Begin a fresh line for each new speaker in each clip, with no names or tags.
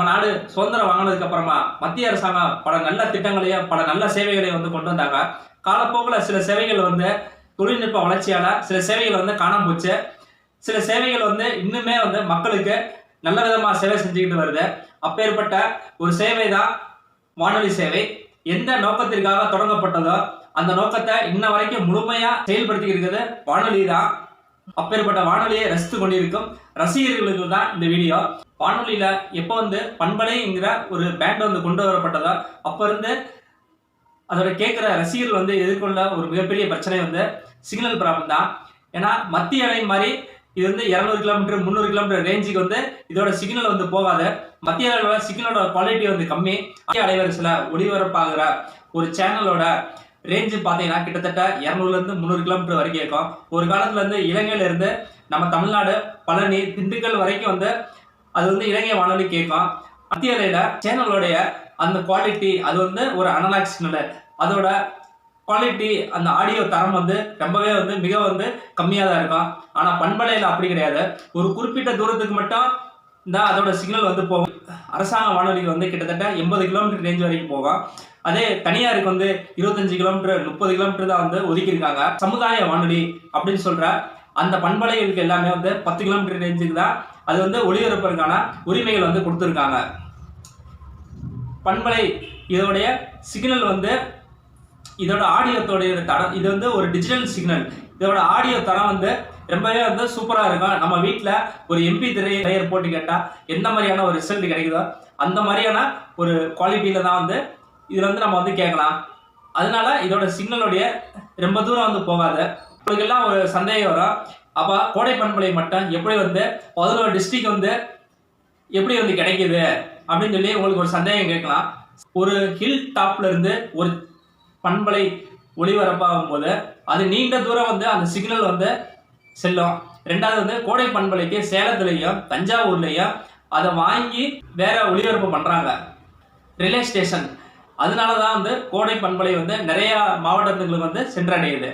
நம்ம நாடு சுதந்திரம் வாங்கினதுக்கு அப்புறமா மத்திய அரசாங்கம் பல நல்ல திட்டங்களையும் பல நல்ல சேவைகளையும் வந்து கொண்டு வந்தாங்க. காலப்போக்கில் சில சேவைகள் வந்து தொழில்நுட்ப வளர்ச்சியால சில சேவைகள் வந்து காணாம போச்சு. சில சேவைகள் வந்து இன்னுமே வந்து மக்களுக்கு நல்ல விதமாக சேவை செஞ்சுக்கிட்டு வருது. அப்பேற்பட்ட ஒரு சேவை தான் வானொலி சேவை. எந்த நோக்கத்திற்காக தொடங்கப்பட்டதோ அந்த நோக்கத்தை இன்ன வரைக்கும் முழுமையா செயல்படுத்தி இருக்கிறது வானொலி தான். அப்பேற்பட்ட வானொலியை ரசித்து கொண்டிருக்கும் ரசிகர்களுக்கு தான் இந்த வீடியோ. வானொலியில் எப்போ வந்து பண்பலைங்கிற ஒரு பேண்ட் வந்து கொண்டு வரப்பட்டதோ அப்போ இருந்து அதோட கேட்குற ரசிகர்கள் வந்து எதிர்கொள்ள ஒரு மிகப்பெரிய பிரச்சனை வந்து சிக்னல் ப்ராப்ளம் தான். ஏன்னா மத்திய அலை மாதிரி இது வந்து இரநூறு கிலோமீட்டர் முந்நூறு கிலோமீட்டர் ரேஞ்சுக்கு வந்து இதோட சிக்னல் வந்து போகாது. மத்திய அலையோட சிக்னலோட குவாலிட்டி வந்து கம்மி. மத்திய அலைவரிசையில் ஒளிபரப்பாகிற ஒரு சேனலோட ரேஞ்சு பார்த்தீங்கன்னா கிட்டத்தட்ட இரநூறுலேருந்து முந்நூறு கிலோமீட்டர் வரைக்கும் இருக்கும். ஒரு காலத்துலேருந்து இலங்கையிலேருந்து இருந்து நம்ம தமிழ்நாடு பழனி திண்டுக்கல் வரைக்கும் வந்து அது வந்து இலங்கை வானொலி கேட்கும். அத்தியாலையில சேனலோடைய அந்த குவாலிட்டி அது வந்து ஒரு அனலாக் சிக்னல் அதோட குவாலிட்டி அந்த ஆடியோ தரம் வந்து ரொம்பவே வந்து மிக வந்து கம்மியாக தான் இருக்கும். ஆனால் பண்பலையில் அப்படி கிடையாது. ஒரு குறிப்பிட்ட தூரத்துக்கு மட்டும் இந்த அதோட சிக்னல் வந்து போகும். அரசாங்க வானொலிக்கு வந்து கிட்டத்தட்ட எண்பது கிலோமீட்டர் ரேஞ்ச் வரைக்கும் போகும். அதே தனியாருக்கு வந்து இருபத்தஞ்சு கிலோமீட்டர் முப்பது கிலோமீட்டர் தான் வந்து ஒதுக்கியிருக்காங்க. சமுதாய வானொலி அப்படின்னு சொல்கிற அந்த பண்பலைகளுக்கு எல்லாமே வந்து பத்து கிலோமீட்டர் ரேஞ்சுக்கு தான் அது வந்து ஒளிபரப்பதற்கான உரிமைகள் வந்து கொடுத்துருக்காங்க. பண்பலை இதோடைய சிக்னல் வந்து இதோட ஆடியோத்தோடைய தடம் இது வந்து ஒரு டிஜிட்டல் சிக்னல் இதோட ஆடியோ தரம் வந்து ரொம்பவே வந்து சூப்பராக இருக்கும். நம்ம வீட்டில் ஒரு எம்பி திரை லேயர் போட்டு கேட்டால் எந்த மாதிரியான ஒரு ரிசல்ட் கிடைக்குதோ அந்த மாதிரியான ஒரு குவாலிட்டியில் தான் வந்து இதில் வந்து நம்ம வந்து கேட்கலாம். அதனால இதோட சிக்னலுடைய ரொம்ப தூரம் வந்து போகாது. உங்களுக்கெல்லாம் ஒரு சந்தேகம் வரும். அப்போ கோடை பண்பலை மட்டும் எப்படி வந்து பதினோரு டிஸ்ட்ரிக் வந்து எப்படி வந்து கிடைக்குது? அப்படின்னு சொல்லி உங்களுக்கு ஒரு சந்தேகம் கேட்கலாம். ஒரு ஹில் டாப்ல இருந்து ஒரு பண்பலை ஒளிபரப்பாகும் போது அது நீண்ட தூரம் வந்து அந்த சிக்னல் வந்து செல்லும். ரெண்டாவது வந்து கோடை பண்பலைக்கு சேலத்துலேயும் தஞ்சாவூர்லேயும் அதை வாங்கி வேற ஒளிபரப்பு பண்ணுறாங்க ரிலே ஸ்டேஷன் அதனால தான் வந்து கோடை பண்பலை வந்து நிறையா மாவட்டத்துங்களுக்கு வந்து சென்றடையுது.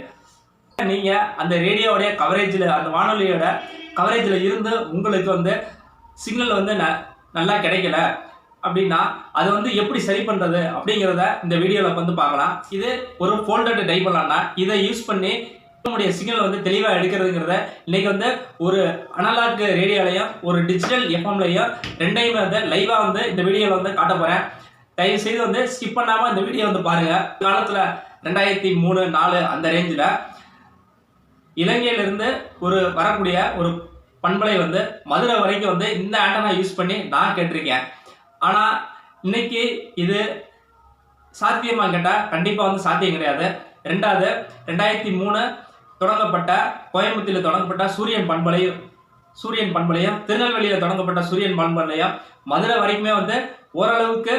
நீங்கள் அந்த ரேடியோவுடைய கவரேஜில் அந்த வானொலியோட கவரேஜில் இருந்து உங்களுக்கு வந்து சிக்னல் வந்து ந நல்லா கிடைக்கல அப்படின்னா அதை வந்து எப்படி சரி பண்ணுறது அப்படிங்கிறத இந்த வீடியோவில் வந்து பார்க்கலாம். இது ஒரு ஃபோல்டட் டைபலானா இதை யூஸ் பண்ணி நம்முடைய சிக்னல் வந்து தெளிவாக எடுக்கிறதுங்கிறத இன்னைக்கு வந்து ஒரு அனலாக் ரேடியோலையும் ஒரு டிஜிட்டல் எஃப்எம்லையும் ரெண்டையுமே வந்து லைவாக வந்து இந்த வீடியோவில் வந்து காட்ட போகிறேன் தயவு செய்து வந்து ஸ்கிப் பண்ணாமல் இந்த வீடியோ வந்து பாருங்கள் காலத்தில் ரெண்டாயிரத்தி மூணு நாலு அந்த ரேஞ்சில் இலங்கையிலிருந்து ஒரு வரக்கூடிய ஒரு பண்பலை வந்து மதுரை வரைக்கும் வந்து இந்த ஆண்டனா யூஸ் பண்ணி நான் கேட்டிருக்கேன். ஆனால் இன்னைக்கு இது சாத்தியமாக கேட்டால் கண்டிப்பாக வந்து சாத்தியம் கிடையாது. ரெண்டாவது ரெண்டாயிரத்தி மூணு தொடங்கப்பட்ட கோயம்புத்தூரில் தொடங்கப்பட்ட சூரியன் பண்பலையும் சூரியன் பண்பலையும் திருநெல்வேலியில் தொடங்கப்பட்ட சூரியன் பண்பலையும் மதுரை வரைக்குமே வந்து ஓரளவுக்கு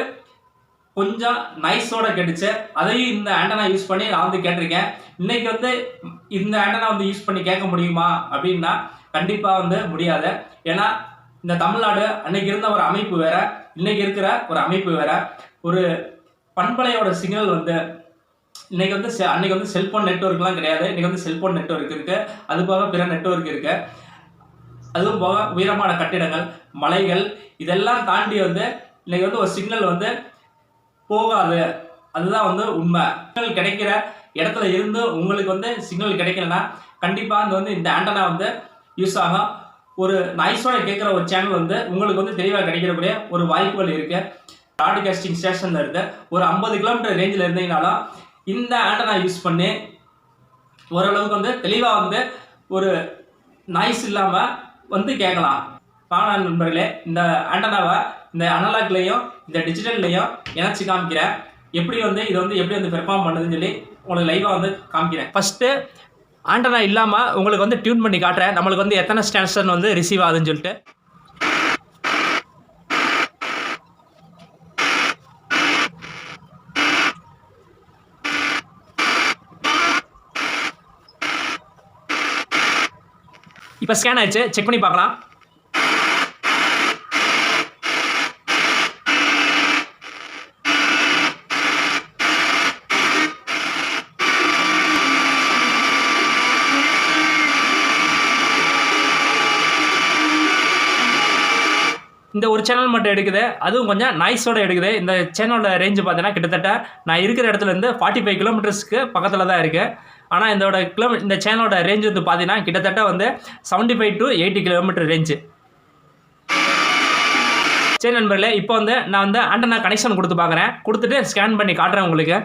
கொஞ்சம் நைஸோட கெட்டுச்சு. அதையும் இந்த ஆண்டனா யூஸ் பண்ணி நான் வந்து கேட்டிருக்கேன். இன்னைக்கு வந்து இந்த ஆண்டனா வந்து யூஸ் பண்ணி கேட்க முடியுமா அப்படின்னா கண்டிப்பாக வந்து முடியாது. ஏன்னா இந்த தமிழ்நாடு அன்னைக்கு இருந்த ஒரு அமைப்பு வேற இன்னைக்கு இருக்கிற ஒரு அமைப்பு வேற. ஒரு பண்பலையோட சிக்னல் வந்து இன்னைக்கு வந்து செ- அன்னைக்கு வந்து செல்போன் நெட்ஒர்க்லாம் கிடையாது. இன்னைக்கு வந்து செல்போன் நெட்ஒர்க் இருக்கு. அது போக பிற நெட்ஒர்க் இருக்கு. அதுவும் போக உயரமான கட்டிடங்கள் மலைகள் இதெல்லாம் தாண்டி வந்து இன்னைக்கு வந்து ஒரு சிக்னல் வந்து போகாது. அதுதான் வந்து உண்மை. சிக்னல் கிடைக்கிற இடத்துல இருந்து உங்களுக்கு வந்து சிக்னல் கிடைக்கலன்னா கண்டிப்பாக இந்த வந்து இந்த ஆண்டனா வந்து யூஸ் ஆகும். ஒரு நாய்ஸோட கேட்குற ஒரு சேனல் வந்து உங்களுக்கு வந்து தெளிவாக கிடைக்கிறக்கூடிய ஒரு வாய்ப்புகள் இருக்குது ப்ராட்காஸ்டிங் ஸ்டேஷனில் இருந்து ஒரு ஐம்பது கிலோமீட்டர் ரேஞ்சில் இருந்தீங்கனாலும் இந்த ஆண்டனா யூஸ் பண்ணி ஓரளவுக்கு வந்து தெளிவாக வந்து ஒரு நாய்ஸ் இல்லாமல் வந்து கேட்கலாம். பானா நண்பர்களே இந்த ஆண்டனாவை இந்த அனலாக்லேயும் இந்த டிஜிட்டல்லையும் இணைச்சி காமிக்கிறேன். எப்படி வந்து இது வந்து எப்படி வந்து பெர்ஃபார்ம் பண்ணுதுன்னு சொல்லி உங்களுக்கு லைவாக வந்து காமிக்கிறேன். ஃபஸ்ட்டு ஆண்டனா இல்லாமல் உங்களுக்கு வந்து டியூன் பண்ணி காட்டுறேன். நம்மளுக்கு வந்து எத்தனை ஸ்டேஷன் வந்து ரிசீவ் ஆகுதுன்னு சொல்லிட்டு. இப்போ ஸ்கேன் ஆயிடுச்சு. செக் பண்ணி பார்க்கலாம். ஒரு சேனல் மட்டும் எடுக்குது. அதுவும் கொஞ்சம் நாய்ஸோட எடுக்குது. இந்த சேனலோட ரேஞ்சு பார்த்தீங்கன்னா கிட்டத்தட்ட நான் இருக்கிற இடத்துலேருந்து ஃபார்ட்டி ஃபைவ் கிலோமீட்டர்ஸ்க்கு பக்கத்தில் தான் இருக்குது ஆனால் இதோட கிலோ இந்த சேனலோட ரேஞ்ச் வந்து பார்த்தீங்கன்னா கிட்டத்தட்ட வந்து seventy five to eighty kilometre range சரி நண்பர்களே இப்போ வந்து நான் வந்து ஆண்டனா கனெக்ஷன் கொடுத்து பார்க்குறேன். கொடுத்துட்டு ஸ்கேன் பண்ணி காட்டுறேன் உங்களுக்கு.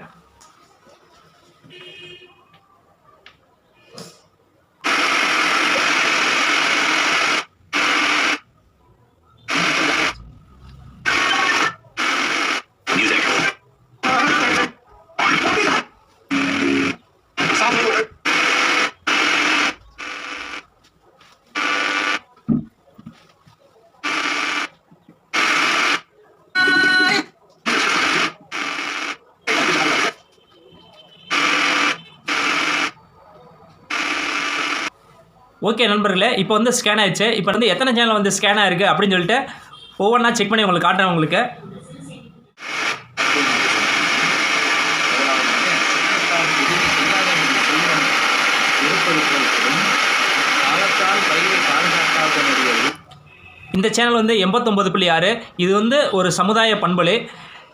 ஓகே நண்பர்களே இப்போ வந்து ஸ்கேன் ஆயிடுச்சு. இப்போ வந்து எத்தனை சேனல் வந்து ஸ்கேன் ஆயிருக்கு அப்படின்னு சொல்லிட்டு ஒவ்வொன்றா செக் பண்ணி உங்களுக்கு காட்டுறேன் உங்களுக்கு. இந்த சேனல் வந்து எண்பத்தொம்பது புள்ளி ஆறு. இது வந்து ஒரு சமுதாய பண்பலை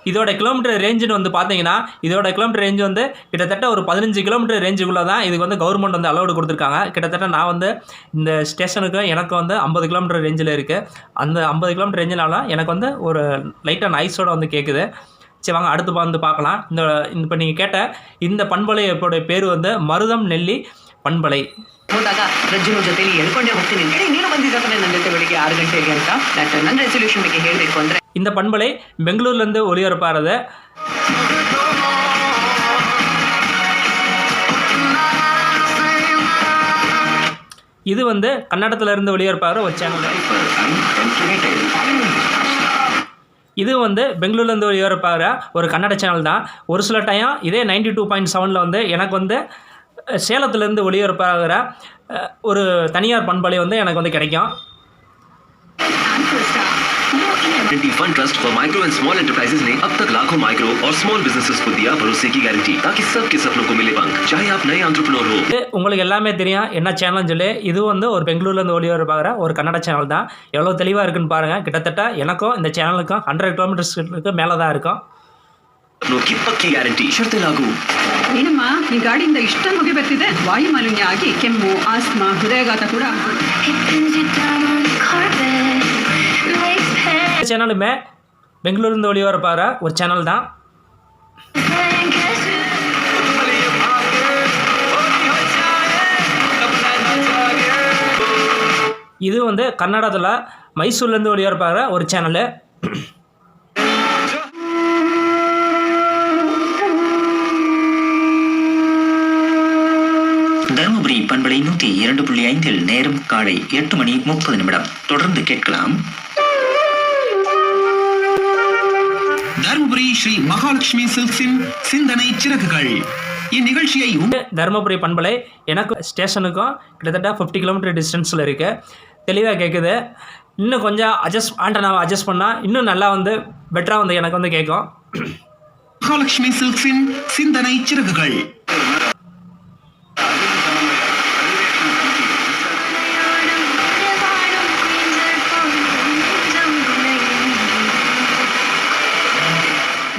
இதோட கிலோமீட்டர் ரேஞ்சுன்னு வந்து பார்த்தீங்கன்னா இதோட கிலோமீட்டர் ரேஞ்சு வந்து கிட்டத்தட்ட ஒரு பதினஞ்சு கிலோமீட்டர் ரேஞ்சுக்குள்ளே தான் இதுக்கு வந்து கவர்மெண்ட் வந்து அலோடு கொடுத்துருக்காங்க கிட்டத்தட்ட நான் வந்து இந்த ஸ்டேஷனுக்கு எனக்கு வந்து ஐம்பது கிலோமீட்டர் ரேஞ்சில் இருக்குது அந்த ஐம்பது கிலோமீட்டர் ரேஞ்சினால எனக்கு வந்து ஒரு லைட்டாக நைஸோட வந்து கேட்குது சரி வாங்க அடுத்து வந்து பார்க்கலாம் இந்த இப்போ நீங்கள் கேட்ட இந்த பண்பலையோட பேர் வந்து மருதம் நெல்லி பண்பலை
ಹೋದಾಗ ರಜ್ಜುನ ಜೊತೆಲಿ ಎಳ್ಕೊಂಡೇ ಹೋಗ್ತೀನಿ ಹೇಳಿ ನೀನು ಬಂದಿದ್ದಾಗ ನನ್ನ ಜೊತೆ ಬೆಳಿಗ್ಗೆ ಆರು ಗಂಟೆಗೆ ಅಂತ ದಟ್ ನನ್ನ ರೆಸೊಲ್ಯೂಷನ್ ಬಗ್ಗೆ ಹೇಳಬೇಕು ಅಂದ್ರೆ
இந்த பண்பலை பெங்களூர்லேருந்து ஒளிபரப்பாகிறது இது வந்து கன்னடத்திலிருந்து ஒளிபரப்பாகிற ஒரு சேனல் இது வந்து பெங்களூர்லேருந்து ஒளிபரப்பாகிற ஒரு கன்னட சேனல் தான். ஒரு சில டைம் இதே நைன்டி டூ பாயிண்ட் செவனில் வந்து எனக்கு வந்து சேலத்துலேருந்து ஒளிபரப்பாகிற ஒரு தனியார் பண்பலை வந்து எனக்கு வந்து கிடைக்கும்.
guarantee fund trust for micro and small enterprises ने अब तक लाखों माइक्रो और स्मॉल बिजनेसेस को दिया भरोसे की गारंटी ताकि सबके सपनों को मिले पंख चाहे आप नए एंटरप्रेन्योर हो
இது உங்களுக்கு எல்லாமே தெரியும் என்ன சேனல்னு சொல்லி இது வந்து ஒரு பெங்களூர்லேருந்து ஒளிபரப்பாகிற ஒரு கன்னட சேனல் தான் எவ்வளோ தெளிவாக இருக்குன்னு பாருங்கள் கிட்டத்தட்ட எனக்கும் இந்த சேனலுக்கும் ஹண்ட்ரட் கிலோமீட்டர்ஸ்க்கு மேலே தான் இருக்கும்
सपनों की पक्की गारंटी शर्तें लागू
ಏನಮ್ಮ ಈ ಗಾಡಿಯಿಂದ ಇಷ್ಟೊಂದು ಹೊಗೆ ಬರ್ತಿದೆ ವಾಯು ಮಾಲಿನ್ಯ ಆಗಿ ಕೆಮ್ಮು ಆಸ್ತಮಾ ಹೃದಯಾಘಾತ ಕೂಡ
சேனலுமே பெங்களூர்லேருந்து ஒளிபரப்பாகிற ஒரு சேனல் தான். இது வந்து கர்நாடகத்தில் மைசூர்லேருந்து ஒளிபரப்பாகிற ஒரு சேனலு.
தருமபுரி பண்பலை நூற்றி இரண்டு புள்ளி ஐந்தில் நேரம் காலை எட்டு மணி முப்பது நிமிடம். தொடர்ந்து கேட்கலாம்.
ஸ்ரீ மகாலட்சுமி சில்க்ஸின் சிந்தனை சிறகுகள். இந்நிகழ்ச்சியை
தருமபுரி பண்பலை எனக்கு ஸ்டேஷனுக்கும் கிட்டத்தட்ட ஃபிஃப்டி கிலோமீட்டர் டிஸ்டன்ஸில் இருக்குது தெளிவாக கேட்குது இன்னும் கொஞ்சம் அட்ஜஸ்ட் ஆண்டனாவை அட்ஜஸ்ட் பண்ணால் இன்னும் நல்லா வந்து பெட்டராக வந்து எனக்கு வந்து கேட்கும்
மகாலட்சுமி சில்க்ஸின் சிந்தனை சிறகுகள்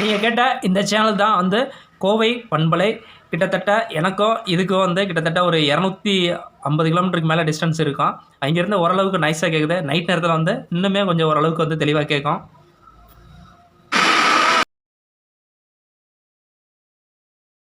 நீங்கள் கேட்ட இந்த சேனல் தான் வந்து கோவை பண்பலை. கிட்டத்தட்ட எனக்கும் இதுக்கும் வந்து கிட்டத்தட்ட ஒரு இரநூத்தி ஐம்பது கிலோமீட்டருக்கு மேலே டிஸ்டன்ஸ் இருக்கும். அங்கேருந்து ஓரளவுக்கு நைஸாக கேட்குது நைட் நேரத்தில் வந்து இன்னுமே கொஞ்சம் ஓரளவுக்கு வந்து தெளிவாக கேட்கும்